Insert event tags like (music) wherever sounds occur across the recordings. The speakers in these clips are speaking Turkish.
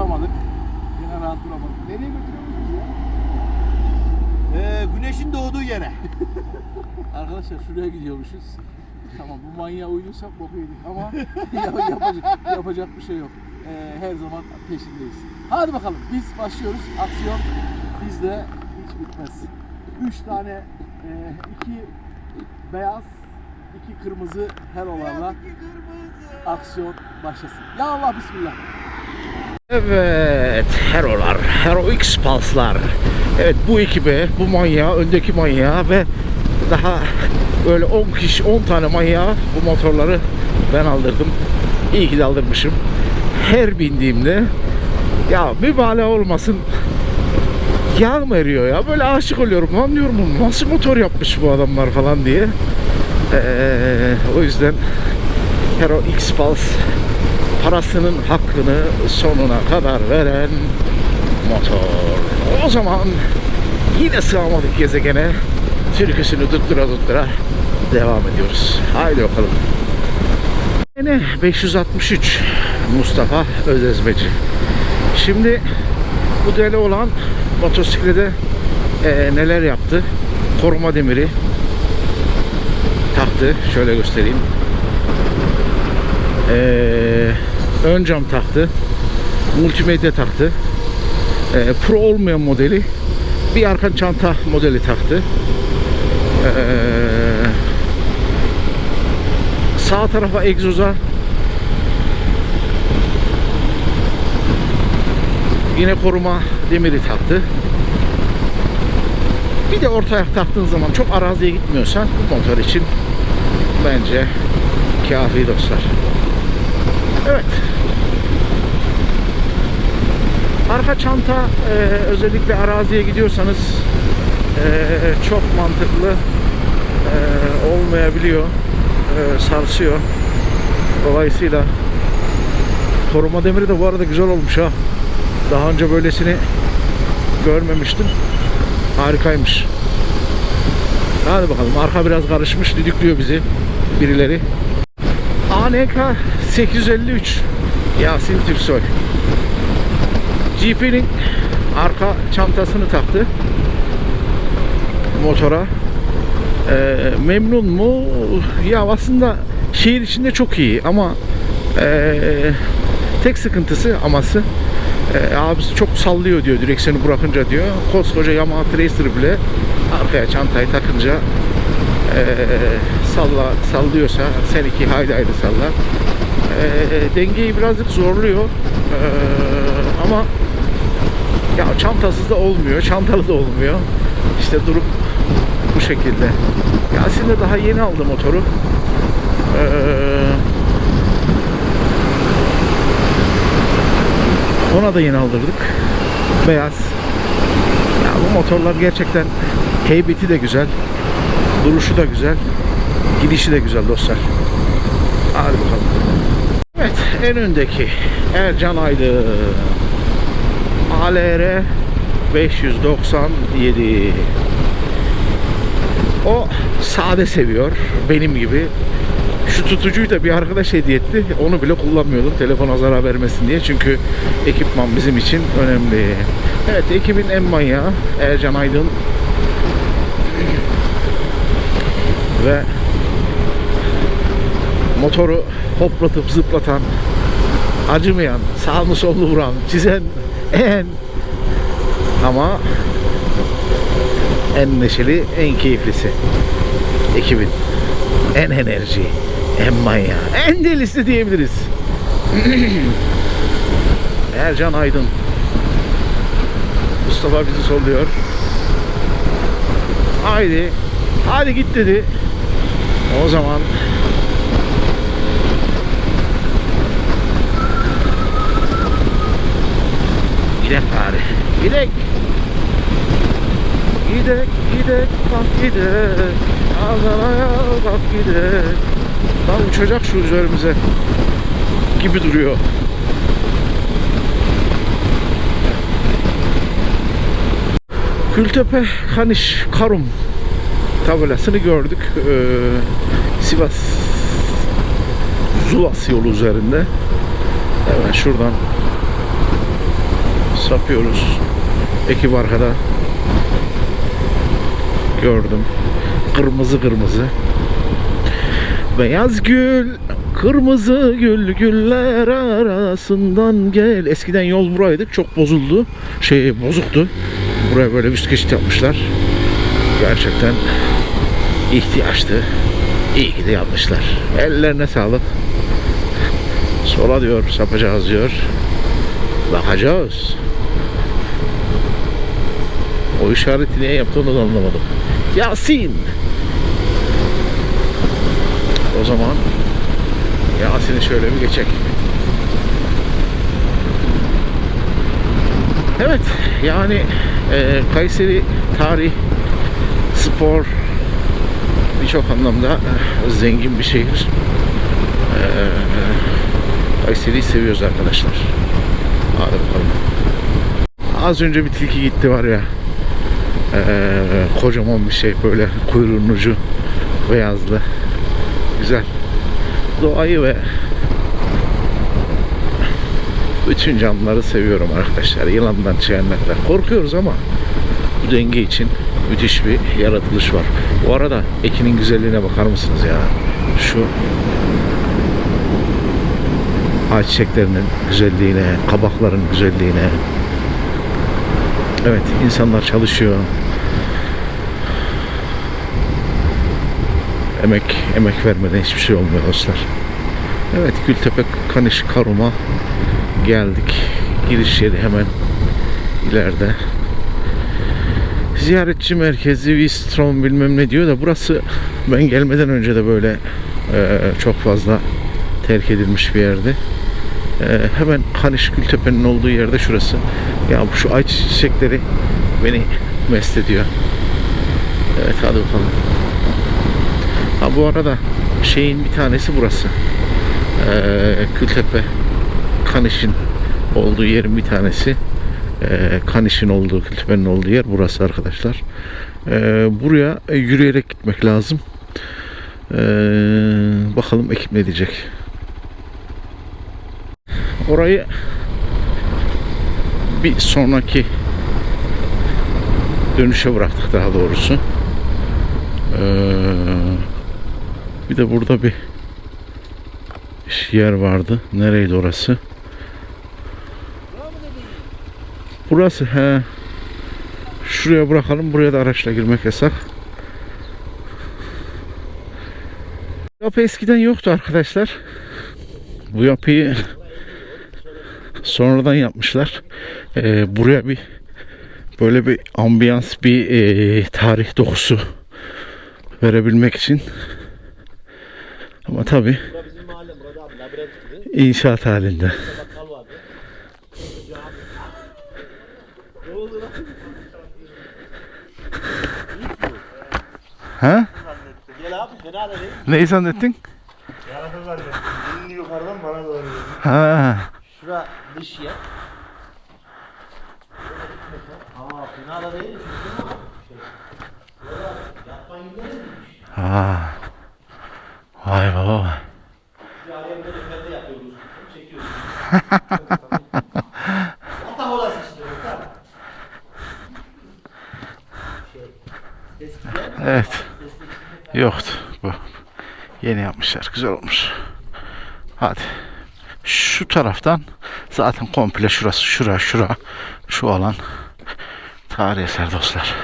duramadık. Yine rahat duramadık. Nereye götürüyoruz biz ya? Ee, güneşin doğduğu yere. (laughs) Arkadaşlar şuraya gidiyormuşuz. Tamam bu manyağa uyduysak boku yedik ama (laughs) ya- yapacak, yapacak bir şey yok. Ee, her zaman peşindeyiz. Hadi bakalım biz başlıyoruz. Aksiyon bizde hiç bitmez. Üç tane, e, iki beyaz, iki kırmızı herolarla aksiyon başlasın. Ya Allah bismillah. Evet, Hero'lar, Hero X Pulse'lar. Evet bu ekibe, bu manyağı, öndeki manyağı ve daha böyle 10 kişi, 10 tane manyağı bu motorları ben aldırdım. İyi ki de aldırmışım. Her bindiğimde ya mübalağa olmasın yağ mı eriyor ya? Böyle aşık oluyorum. Lan diyorum "Bu nasıl motor yapmış bu adamlar falan diye. Ee, o yüzden Hero X Pulse parasının hakkını sonuna kadar veren motor. O zaman yine sığamadık gezegene türküsünü tuttura tuttura devam ediyoruz. Haydi bakalım. Yine 563 Mustafa Özezmeci. Şimdi bu deli olan motosiklete eee, neler yaptı? Koruma demiri taktı. Şöyle göstereyim. Ee, ön cam taktı. Multimedya taktı. Ee, Pro olmayan modeli bir arka çanta modeli taktı. Ee, sağ tarafa egzoza yine koruma demiri taktı. Bir de orta ayak taktığın zaman çok araziye gitmiyorsan bu motor için bence kafi dostlar. Evet. Arka çanta e, özellikle araziye gidiyorsanız e, çok mantıklı e, olmayabiliyor. E, sarsıyor. Dolayısıyla koruma demiri de bu arada güzel olmuş ha. Daha önce böylesini görmemiştim. Harikaymış. Hadi bakalım. Arka biraz karışmış. Düdüklüyor bizi birileri. ANK 853 Yasin Türksoy GP'nin arka çantasını taktı. Motora. Ee, memnun mu? Ya aslında şehir içinde çok iyi ama ee, tek sıkıntısı aması. Ee, abisi çok sallıyor diyor direksiyonu bırakınca diyor. Koskoca Yamaha Tracer bile arkaya çantayı takınca ee, salla sallıyorsa seninki haydi haydi salla. Ee, dengeyi birazcık zorluyor. Ee, ama ya çantasız da olmuyor, çantalı da olmuyor. İşte durum bu şekilde. Yasin de daha yeni aldı motoru. Ee, ona da yeni aldırdık. Beyaz. Ya bu motorlar gerçekten heybeti de güzel. Duruşu da güzel. Gidişi de güzel dostlar. Hadi bakalım. Evet en öndeki Ercan Aydın. ALR 597. O sade seviyor. Benim gibi. Şu tutucuyu da bir arkadaş hediye etti. Onu bile kullanmıyordum. Telefona zarar vermesin diye. Çünkü ekipman bizim için önemli. Evet ekibin en manyağı Ercan Aydın ve motoru hoplatıp zıplatan, acımayan, sağını sollu vuran, çizen en ama en neşeli, en keyiflisi ekibin. En enerji, en manyağı, en delisi diyebiliriz. (clears throat) Ercan Aydın. Mustafa bizi solluyor. Haydi. Hadi git dedi. O zaman Gidek bari. (laughs) Gidek. Gidek, gidek, bak gidek. Ağzanaya bak gidek. Lan uçacak şu üzerimize. Gibi duruyor. Kültepe, Kaniş, Karum tabelasını gördük. Ee, Sivas Zulas yolu üzerinde. Hemen şuradan sapıyoruz. Ekip arkada. Gördüm. Kırmızı kırmızı. Beyaz gül, kırmızı gül güller arasından gel. Eskiden yol buraydı. Çok bozuldu. Şey bozuktu. Buraya böyle üst geçit yapmışlar. Gerçekten ihtiyaçtı. İyi ki de yapmışlar. Ellerine sağlık. Sola diyor, sapacağız diyor. Bakacağız. O işareti niye yaptı onu da anlamadım. Yasin. O zaman Yasin'i şöyle bir geçek. Evet yani e, Kayseri tarih, spor birçok anlamda e, zengin bir şehir. E, Kayseri'yi seviyoruz arkadaşlar. Hadi bakalım. Az önce bir tilki gitti var ya. Ee, kocaman bir şey böyle kuyruğun ucu beyazlı. Güzel. Doğayı ve bütün canlıları seviyorum arkadaşlar. Yılandan, çiğnekten korkuyoruz ama bu denge için müthiş bir yaratılış var. Bu arada ekinin güzelliğine bakar mısınız ya? Şu ağaç çiçeklerinin güzelliğine, kabakların güzelliğine. Evet, insanlar çalışıyor. Emek, emek vermeden hiçbir şey olmuyor dostlar. Evet, Gültepe Kaniş Karum'a geldik. Giriş yeri hemen ileride. Ziyaretçi merkezi Vistron bilmem ne diyor da burası ben gelmeden önce de böyle e, çok fazla terk edilmiş bir yerdi. Ee, hemen Kaniş Gültepe'nin olduğu yerde şurası. Ya bu şu ay çiçekleri beni mest ediyor. Evet hadi bakalım. Ha bu arada şeyin bir tanesi burası. Ee, Gültepe Kaniş'in olduğu yerin bir tanesi. Ee, Kaniş'in olduğu, Gültepe'nin olduğu yer burası arkadaşlar. Ee, buraya yürüyerek gitmek lazım. Ee, bakalım ekip ne diyecek. Orayı bir sonraki dönüşe bıraktık daha doğrusu. Ee, bir de burada bir yer vardı. Nereydi orası? Burası he. Şuraya bırakalım. Buraya da araçla girmek yasak. Yapı eskiden yoktu arkadaşlar. Bu yapıyı sonradan yapmışlar. Ee, buraya bir böyle bir ambiyans, bir e, tarih dokusu verebilmek için. Ama tabi inşaat halinde. Ha? Neyi zannettin? Yarasa zannettim. Elini yukarıdan bana doğru yedi. Ha. Şura dış yer. Aa fena da değil. Şu değil mi? Şey. Burada yatma yerleri miymiş? Ha. Vay baba. Hatta olası (laughs) işte. Evet. Yoktu bu. Yeni yapmışlar. Güzel olmuş. Hadi. Şu taraftan zaten komple şurası, şura, şura, şu alan tarihi eser dostlar.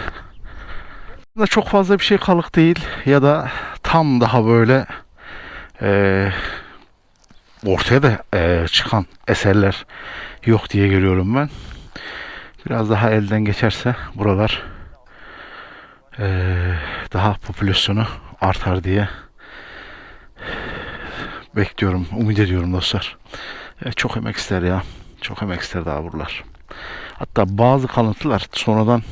Çok fazla bir şey kalık değil ya da tam daha böyle eee, ortaya da eee, çıkan eserler yok diye görüyorum ben. Biraz daha elden geçerse buralar eee, daha popülasyonu artar diye bekliyorum, umut ediyorum dostlar. Evet, çok emek ister ya. Çok emek ister daha buralar. Hatta bazı kalıntılar sonradan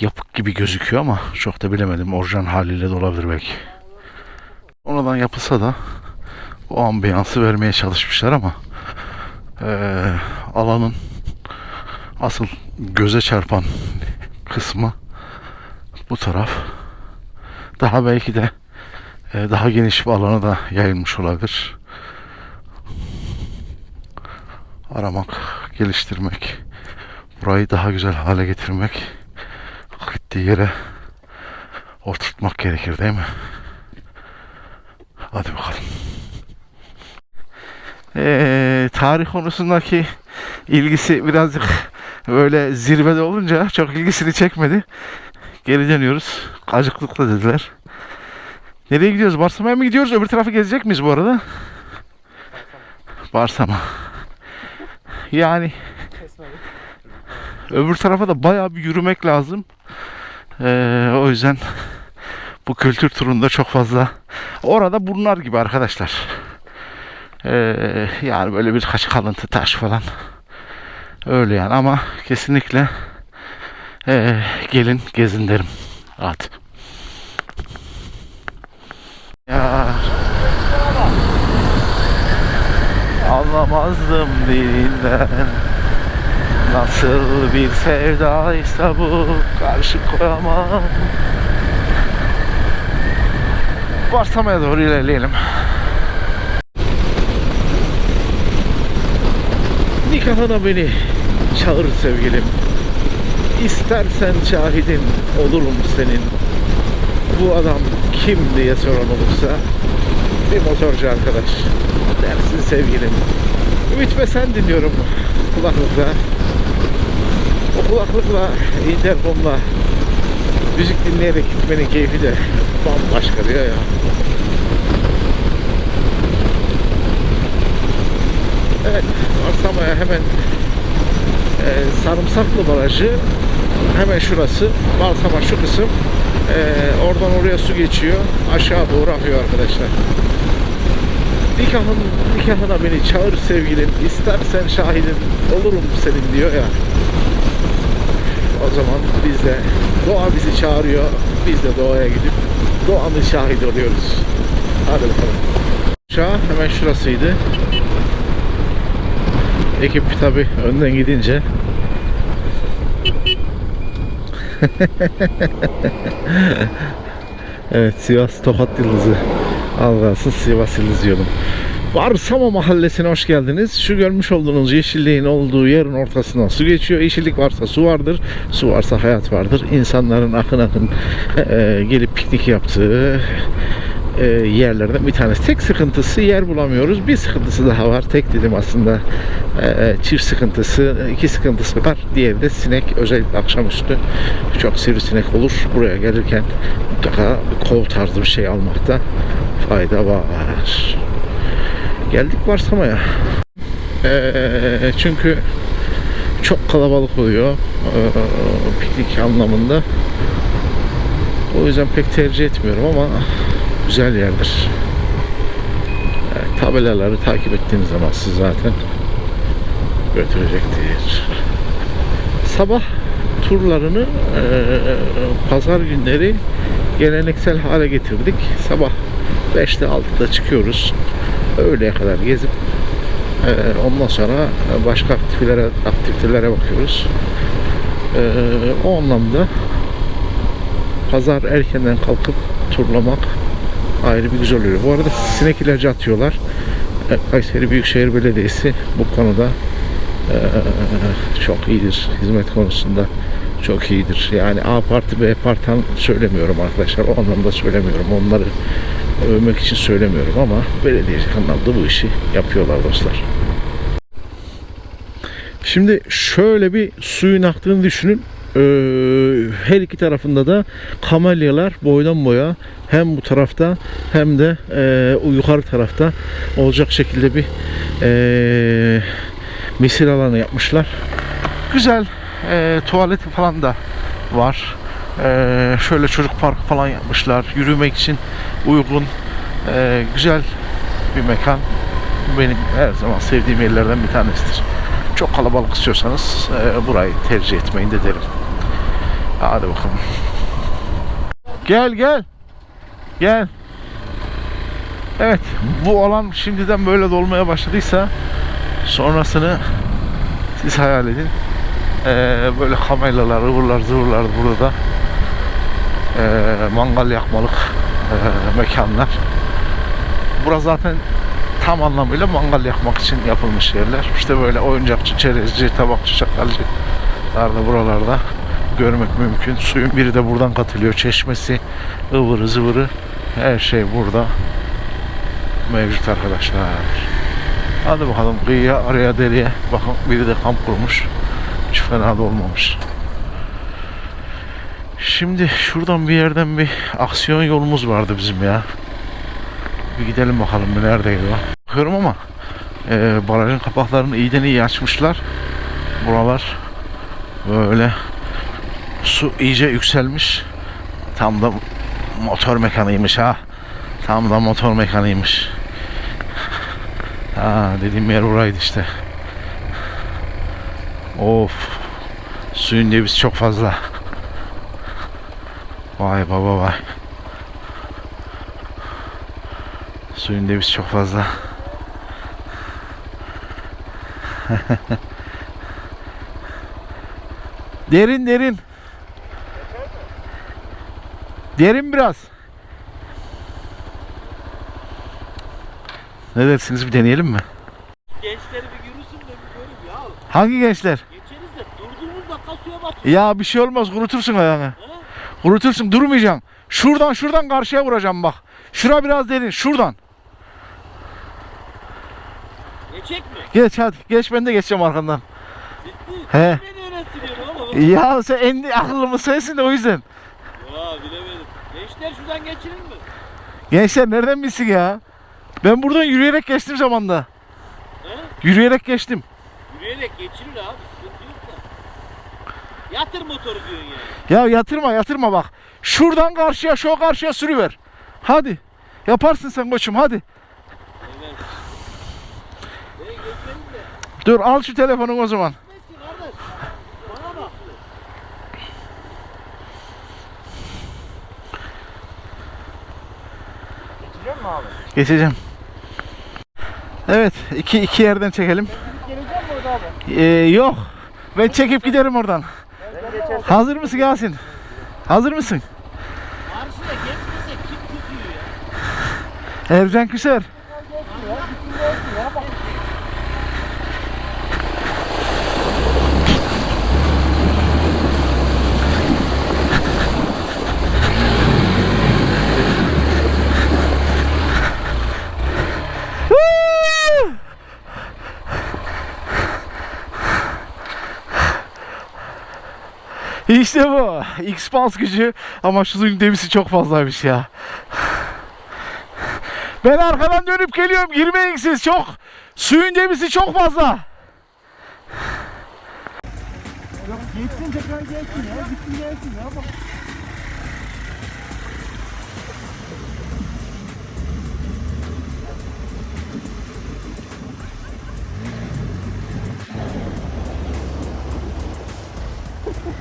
yapık gibi gözüküyor ama çok da bilemedim. Orijinal haliyle de olabilir belki. Sonradan yapılsa da o ambiyansı vermeye çalışmışlar ama eee, alanın asıl göze çarpan kısmı bu taraf. Daha belki de e, daha geniş bir alana da yayılmış olabilir. Aramak, geliştirmek burayı daha güzel hale getirmek, hak ettiği yere oturtmak gerekir değil mi? Hadi bakalım. Ee, tarih konusundaki ilgisi birazcık böyle zirvede olunca çok ilgisini çekmedi. Geri dönüyoruz. Acıklıkla dediler. Nereye gidiyoruz? Barsama'ya mı gidiyoruz? Öbür tarafı gezecek miyiz bu arada? Barsama. Yani öbür tarafa da bayağı bir yürümek lazım. Ee, o yüzden bu kültür turunda çok fazla orada bunlar gibi arkadaşlar. Ee, yani böyle birkaç kalıntı taş falan öyle yani ama kesinlikle ee, gelin gezin derim. Hadi. Ya. Anlamazdım dilinden Nasıl bir sevdaysa bu Karşı koyamam Barsama'ya doğru ilerleyelim. Nikahına beni çağır sevgilim. İstersen şahidin olurum senin. Bu adam kim diye soran olursa Bir motorcu arkadaş Dersin sevgilim. Ümit ve sen dinliyorum kulaklıkla. O kulaklıkla interkomla Müzik dinleyerek gitmenin keyfi de bambaşka diyor ya Evet Arsama'ya hemen e, Sarımsaklı Barajı hemen şurası. Balsama şu kısım. E, oradan oraya su geçiyor. Aşağı doğru akıyor arkadaşlar. Nikahın, nikahına beni çağır sevgilim. İstersen şahidin olurum senin diyor ya. O zaman biz de doğa bizi çağırıyor. Biz de doğaya gidip doğanın şahidi oluyoruz. Hadi bakalım. Aşağı hemen şurasıydı. Ekip tabi önden gidince (laughs) Evet Sivas Tokat Yıldızı Algasız Sivas Yıldızı yolum. Varsama mahallesine hoş geldiniz. Şu görmüş olduğunuz yeşilliğin olduğu yerin ortasından su geçiyor. Yeşillik varsa su vardır. Su varsa hayat vardır. İnsanların akın akın e, gelip piknik yaptığı e, yerlerden bir tanesi. Tek sıkıntısı yer bulamıyoruz. Bir sıkıntısı daha var. Tek dedim aslında e, çift sıkıntısı, iki sıkıntısı var. Diğeri de sinek. Özellikle akşamüstü çok sivrisinek olur. Buraya gelirken mutlaka kol tarzı bir şey almakta fayda var. Geldik Varsama'ya. E, çünkü çok kalabalık oluyor. E, piknik anlamında. O yüzden pek tercih etmiyorum ama güzel yerdir. Evet, tabelaları takip ettiğiniz zaman siz zaten götürecektir. Sabah turlarını eee, pazar günleri geleneksel hale getirdik. Sabah 5'te 6'da çıkıyoruz. Öğleye kadar gezip eee, ondan sonra başka aktivitelere, aktivitelere bakıyoruz. Eee, o anlamda pazar erkenden kalkıp turlamak ayrı bir güzel oluyor. Bu arada sinek ilacı atıyorlar. E, Kayseri Büyükşehir Belediyesi bu konuda e, çok iyidir. Hizmet konusunda çok iyidir. Yani A parti B parti söylemiyorum arkadaşlar. O anlamda söylemiyorum. Onları övmek için söylemiyorum ama belediyecilik anlamda bu işi yapıyorlar dostlar. Şimdi şöyle bir suyun aktığını düşünün. Ee, her iki tarafında da kamelyalar boydan boya hem bu tarafta hem de e, yukarı tarafta olacak şekilde bir e, misil alanı yapmışlar. Güzel e, tuvaleti falan da var. E, şöyle çocuk parkı falan yapmışlar. Yürümek için uygun e, güzel bir mekan. Benim her zaman sevdiğim yerlerden bir tanesidir. Çok kalabalık istiyorsanız e, burayı tercih etmeyin de derim. Hadi bakalım. Gel gel. Gel. Evet bu alan şimdiden böyle dolmaya başladıysa sonrasını siz hayal edin. Ee, böyle kameralar, ıvırlar, zıvırlar burada. Ee, mangal yakmalık e, mekanlar. Burası zaten tam anlamıyla mangal yakmak için yapılmış yerler. İşte böyle oyuncakçı, çerezci, tabakçı, çakalcı da buralarda görmek mümkün. Suyun biri de buradan katılıyor. Çeşmesi, ıvırı zıvırı her şey burada mevcut arkadaşlar. Hadi bakalım kıyıya araya deriye. Bakın biri de kamp kurmuş. Hiç fena da olmamış. Şimdi şuradan bir yerden bir aksiyon yolumuz vardı bizim ya. Bir gidelim bakalım neredeydi o. Bakıyorum ama e, barajın kapaklarını iyiden iyi açmışlar. Buralar böyle su iyice yükselmiş. Tam da motor mekanıymış ha. Tam da motor mekanıymış. Ha dediğim yer oraydı işte. Of. Suyun debisi çok fazla. Vay baba vay. Suyun debisi çok fazla. (laughs) derin derin. Derin biraz. Ne dersiniz bir deneyelim mi? Gençleri bir yürüsün de bir göreyim ya. Hangi gençler? Geçeriz de durduğumuz dakika suya batıyor. Ya bir şey olmaz kurutursun ayağını. Kurutursun durmayacaksın. Şuradan şuradan karşıya vuracağım bak. Şura biraz derin şuradan. Geçecek mi? Geç hadi geç ben de geçeceğim arkandan. Ciddi. He. Beni. Ya sen en akıllı sensin de o yüzden. Ya bilemedim. Gençler şuradan geçirir mi? Gençler nereden bilsin ya? Ben buradan yürüyerek geçtim zamanda. He? Yürüyerek geçtim. Yürüyerek geçirir abi. Sıkıntı yok da. Yatır motoru diyorsun yani. Ya yatırma yatırma bak. Şuradan karşıya şu karşıya sürüver. Hadi. Yaparsın sen koçum hadi. Evet. Dur al şu telefonu o zaman. Abi? Geçeceğim. Evet iki, iki yerden çekelim. Gelecek mi orada abi? Ee, yok. Ben çekip giderim oradan. Hazır mısın Yasin? Hazır mısın? Karşıda geçmese kim kusuyor ya? Ercan Küser. İşte bu. X-Pulse gücü ama şu suyun debisi çok fazlaymış ya. Ben arkadan dönüp geliyorum. Girmeyin siz çok. Suyun debisi çok fazla.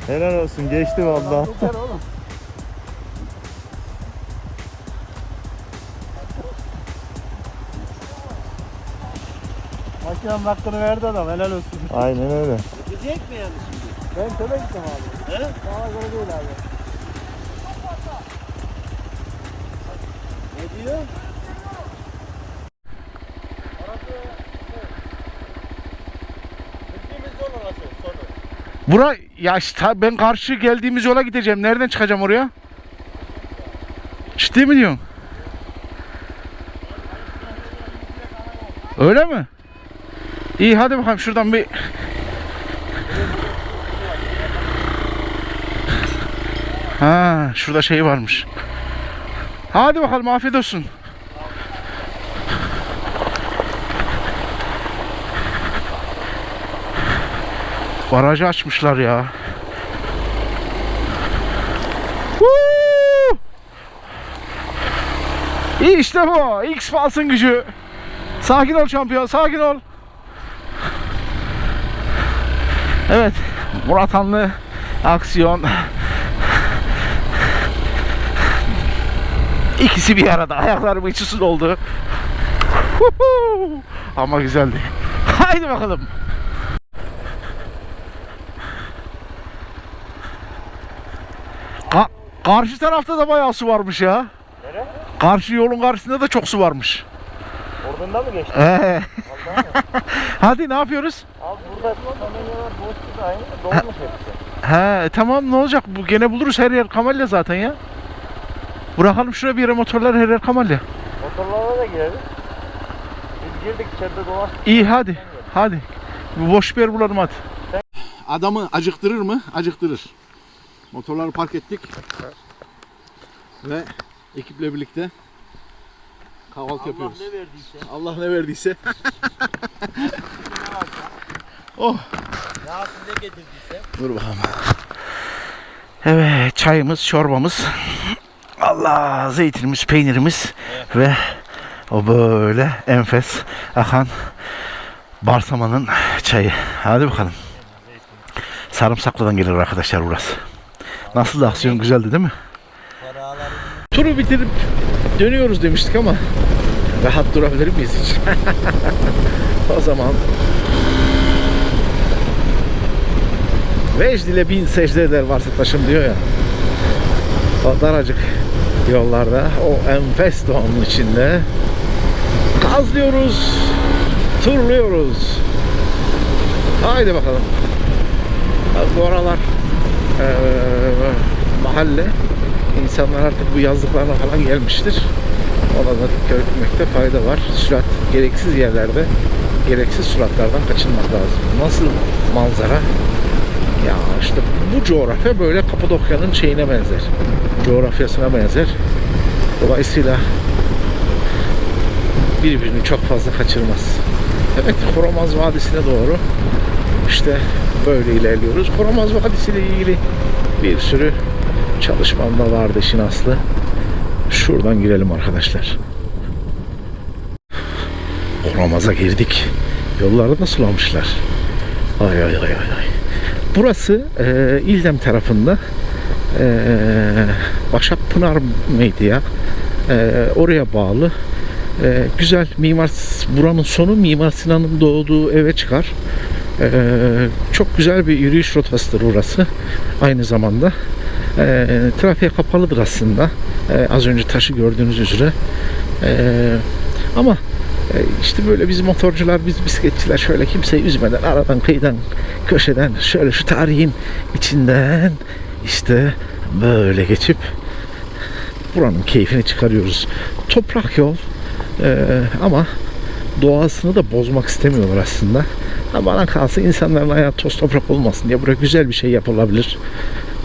Helal olsun geçti valla. Makinem hakkını verdi adam helal olsun. Aynen öyle. Gidecek mi yani şimdi? Ben töbe gittim abi. He? Bana göre değil abi. Ne diyor? Bildiğimiz yol orası sonu. Bura ya işte ben karşı geldiğimiz yola gideceğim. Nereden çıkacağım oraya? Ciddi mi diyorsun? Öyle mi? İyi hadi bakalım şuradan bir Ha, şurada şey varmış. Hadi bakalım afiyet olsun. Barajı açmışlar ya. İyi işte bu. X Pulse'ın gücü. Sakin ol şampiyon, sakin ol. Evet, Murat Hanlı aksiyon. İkisi bir arada. Ayaklarım içi su doldu. Ama güzeldi. Haydi bakalım. Karşı tarafta da bayağı su varmış ya. Nere? Karşı yolun karşısında da çok su varmış. Oradan da mı geçti? Ee. (laughs) Hadi ne yapıyoruz? Abi burada kamelyalar boştu da aynı dolmuş hepsi. He tamam ne olacak bu gene buluruz her yer kamalya zaten ya. Bırakalım şuraya bir yere motorlar her yer kamalya. Motorlara da gireriz. Biz girdik içeride dolaştık. İyi hadi. Hadi. Boş bir yer bulalım hadi. Adamı acıktırır mı? Acıktırır. Motorları park ettik. Ve ekiple birlikte kahvaltı yapıyoruz. ne verdiyse. Allah ne verdiyse. (laughs) oh. Ya size getirdiyse. Dur bakalım. Evet çayımız, çorbamız. Allah zeytinimiz, peynirimiz ve o böyle enfes akan Barsama'nın çayı. Hadi bakalım. Sarımsaklı'dan gelir arkadaşlar burası. Nasıl aksiyon güzeldi değil mi? Turu bitirip dönüyoruz demiştik ama rahat durabilir miyiz hiç? (laughs) o zaman Vecd ile bin secde eder varsa taşım diyor ya. O daracık yollarda, o enfes doğanın içinde gazlıyoruz, turluyoruz. Haydi bakalım. Bu aralar eee, mahalle insanlar artık bu yazlıklarına falan gelmiştir. Ona da dikkat etmekte fayda var. Sürat gereksiz yerlerde gereksiz süratlerden kaçınmak lazım. Nasıl manzara? Ya işte bu coğrafya böyle Kapadokya'nın şeyine benzer. Coğrafyasına benzer. Dolayısıyla birbirini çok fazla kaçırmaz. Evet Koromaz Vadisi'ne doğru işte böyle ilerliyoruz. Koromaz Vadisi ile ilgili bir sürü çalışmam da vardı işin aslı. Şuradan girelim arkadaşlar. Koromaz'a girdik. Yolları da sulamışlar. Ay ay ay ay ay. Burası e, İldem tarafında e, Başak Pınar mıydı ya? E, oraya bağlı. E, güzel mimar buranın sonu Mimar Sinan'ın doğduğu eve çıkar. E, çok güzel bir yürüyüş rotasıdır orası. Aynı zamanda e, trafiğe kapalıdır aslında. E, az önce taşı gördüğünüz üzere. E, ama işte böyle biz motorcular, biz bisikletçiler şöyle kimseyi üzmeden aradan kıyıdan köşeden şöyle şu tarihin içinden işte böyle geçip buranın keyfini çıkarıyoruz. Toprak yol e, ama doğasını da bozmak istemiyorlar aslında. Ama bana kalsa insanların ayağı toz toprak olmasın diye buraya güzel bir şey yapılabilir.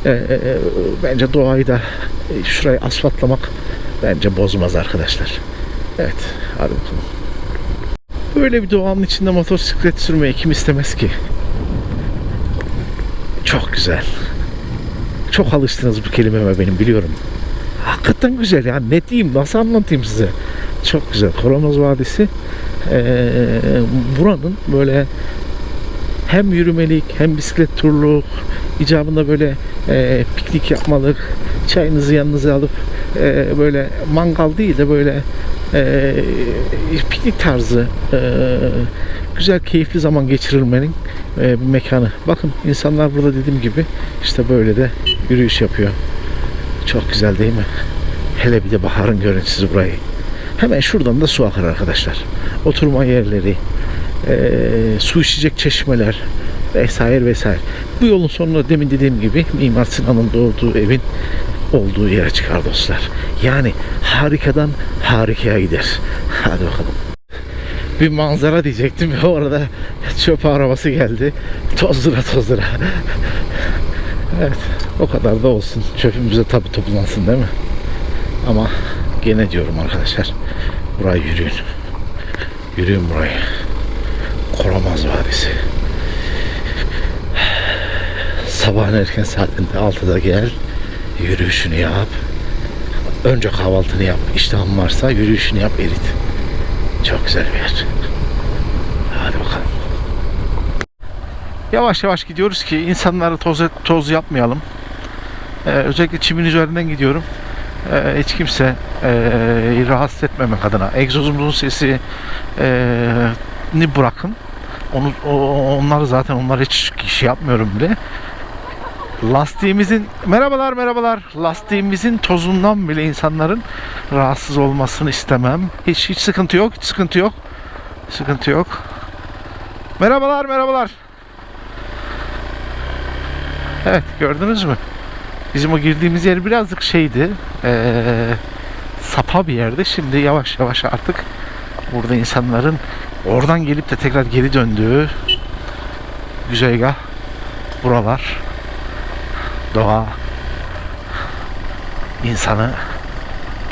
E, e, bence doğayı da e, şurayı asfaltlamak bence bozmaz arkadaşlar. Evet, hadi bakalım. Böyle bir doğanın içinde motosiklet sürmeyi kim istemez ki? Çok güzel. Çok alıştınız bu kelimeme benim biliyorum. Hakikaten güzel ya. Ne diyeyim, nasıl anlatayım size? Çok güzel. Koronoz Vadisi eee, buranın böyle hem yürümelik hem bisiklet turluk icabında böyle eee, piknik yapmalık çayınızı yanınıza alıp eee, böyle mangal değil de böyle eee, piknik tarzı eee, güzel keyifli zaman geçirilmenin eee, bir mekanı. Bakın insanlar burada dediğim gibi işte böyle de yürüyüş yapıyor. Çok güzel değil mi? Hele bir de baharın görüntüsü burayı. Hemen şuradan da su akar arkadaşlar. Oturma yerleri, eee, su içecek çeşmeler vesaire vesaire. Bu yolun sonunda demin dediğim gibi Mimar Sinan'ın doğduğu evin olduğu yere çıkar dostlar. Yani harikadan harikaya gider. Hadi bakalım. Bir manzara diyecektim (laughs) ve orada çöp arabası geldi. Tozdura tozdura. evet o kadar da olsun. Çöpümüze tabi toplansın değil mi? Ama gene diyorum arkadaşlar. Burayı yürüyün. Yürüyün burayı. Koramaz Vadisi. Sabahın erken saatinde 6'da gel. Yürüyüşünü yap. Önce kahvaltını yap. İştahın varsa yürüyüşünü yap erit. Çok güzel bir yer. Hadi bakalım. Yavaş yavaş gidiyoruz ki insanları toz, toz yapmayalım. Ee, özellikle çimin üzerinden gidiyorum. Ee, hiç kimse e, rahatsız etmemek adına. Egzozumuzun sesi e, ni bırakın. Onu, o- onları zaten onları hiç şey yapmıyorum bile. Lastiğimizin merhabalar merhabalar lastiğimizin tozundan bile insanların rahatsız olmasını istemem. Hiç hiç sıkıntı yok, hiç sıkıntı yok. Sıkıntı yok. Merhabalar merhabalar. Evet gördünüz mü? Bizim o girdiğimiz yer birazcık şeydi. eee, sapa bir yerde. Şimdi yavaş yavaş artık burada insanların oradan gelip de tekrar geri döndüğü güzergah buralar. Doğa insanı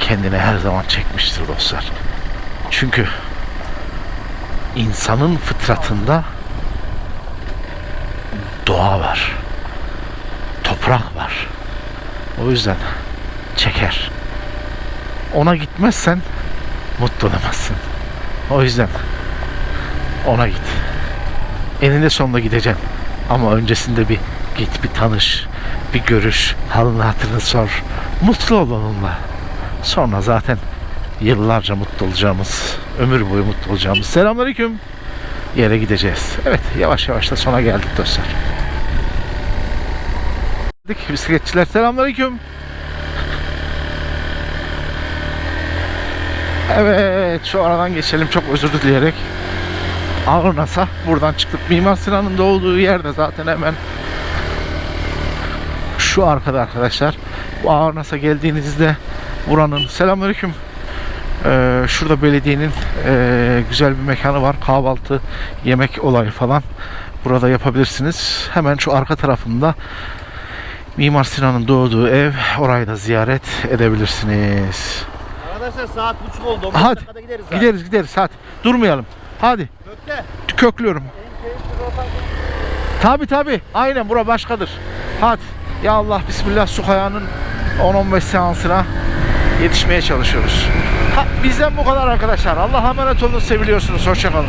kendine her zaman çekmiştir dostlar. Çünkü insanın fıtratında doğa var. Toprak var. O yüzden çeker. Ona gitmezsen mutlu olamazsın. O yüzden ona git. Eninde sonunda gideceksin. Ama öncesinde bir git bir tanış. Bir görüş. Halını hatırını sor. Mutlu ol onunla. Sonra zaten yıllarca mutlu olacağımız, ömür boyu mutlu olacağımız selamünaleyküm yere gideceğiz. Evet yavaş yavaş da sona geldik dostlar. Geldik bisikletçiler selamünaleyküm. Evet şu aradan geçelim çok özür dileyerek. Ağırnas'a buradan çıktık. Mimar Sinan'ın doğduğu yerde zaten hemen şu arkada arkadaşlar. Bu Ağırnas'a geldiğinizde buranın selamünaleyküm. Ee, şurada belediyenin ee, güzel bir mekanı var. Kahvaltı, yemek olayı falan. Burada yapabilirsiniz. Hemen şu arka tarafında Mimar Sinan'ın doğduğu ev. Orayı da ziyaret edebilirsiniz. Arkadaşlar saat buçuk oldu. 15 Hadi. dakikada gideriz. zaten. Gideriz gideriz hadi. Durmayalım. Hadi. Kökte. Köklüyorum. Tabi tabi. Aynen bura başkadır. Hadi. Ya Allah Bismillah su kayağının 10-15 seansına yetişmeye çalışıyoruz. Ha, bizden bu kadar arkadaşlar. Allah'a emanet olun. Seviliyorsunuz. Hoşçakalın.